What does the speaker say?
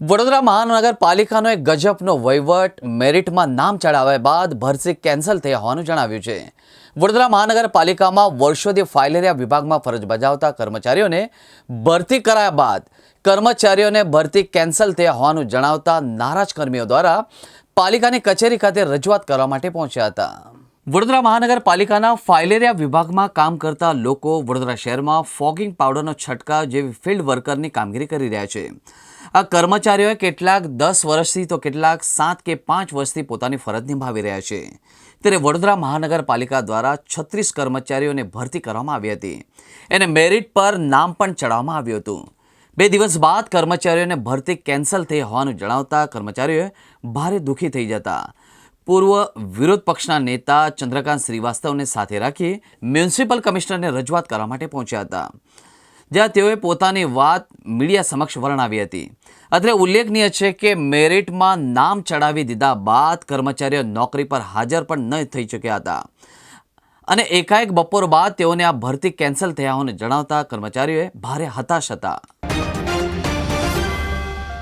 વડોદરા મહાનગરપાલિકાનો એક ગજબનો વહીવટ મેરિટમાં નામ ચડાવ્યા બાદ ભરતી કેન્સલ થઈ હોવાનું જણાવ્યું છે. વડોદરા મહાનગરપાલિકામાં વર્ષોથી ફાઇલેરિયા વિભાગમાં ફરજ બજાવતા કર્મચારીઓને ભરતી કરાયા બાદ કર્મચારીઓને ભરતી કેન્સલ થઈ હોવાનું જણાવતા નારાજ કર્મીઓ દ્વારા પાલિકાની કચેરી ખાતે રજૂઆત કરવા માટે પહોંચ્યા હતા. વડોદરા મહાનગરપાલિકાના ફાઇલેરિયા વિભાગમાં કામ કરતા લોકો વડોદરા શહેરમાં ફોગિંગ પાવડરનો છંટકાવ જેવી ફિલ્ડ વર્કરની કામગીરી કરી રહ્યા છે. આ કર્મચારીઓએ કેટલાક દસ વર્ષથી તો કેટલાક સાત કે પાંચ વર્ષથી પોતાની ફરજ નિભાવી રહ્યા છે. ત્યારે વડોદરા મહાનગરપાલિકા દ્વારા છત્રીસ કર્મચારીઓને ભરતી કરવામાં આવી હતી. એને મેરિટ પર નામ પણ ચડાવવામાં આવ્યું હતું. બે દિવસ બાદ કર્મચારીઓને ભરતી કેન્સલ થઈ હોવાનું જણાવતા કર્મચારીઓએ ભારે દુઃખી થઈ જતા. પૂર્વ વિરોધ પક્ષના નેતા ચંદ્રકાંત શ્રીવાસ્તવને સાથે રાખી મ્યુનિસિપલ કમિશનરને રજૂઆત કરવા માટે પહોંચ્યા હતા. જ્યાં તેઓએ પોતાની વાત મીડિયા સમક્ષ વર્ણવી હતી. અત્રે ઉલ્લેખનીય છે કે મેરિટમાં નામ ચડાવી દીધા બાદ કર્મચારીઓ નોકરી પર હાજર પણ ન થઈ ચૂક્યા હતા. અને એકાએક બપોર બાદ તેઓને આ ભરતી કેન્સલ થયા હોવાનું જણાવતા કર્મચારીઓએ ભારે હતાશ હતા.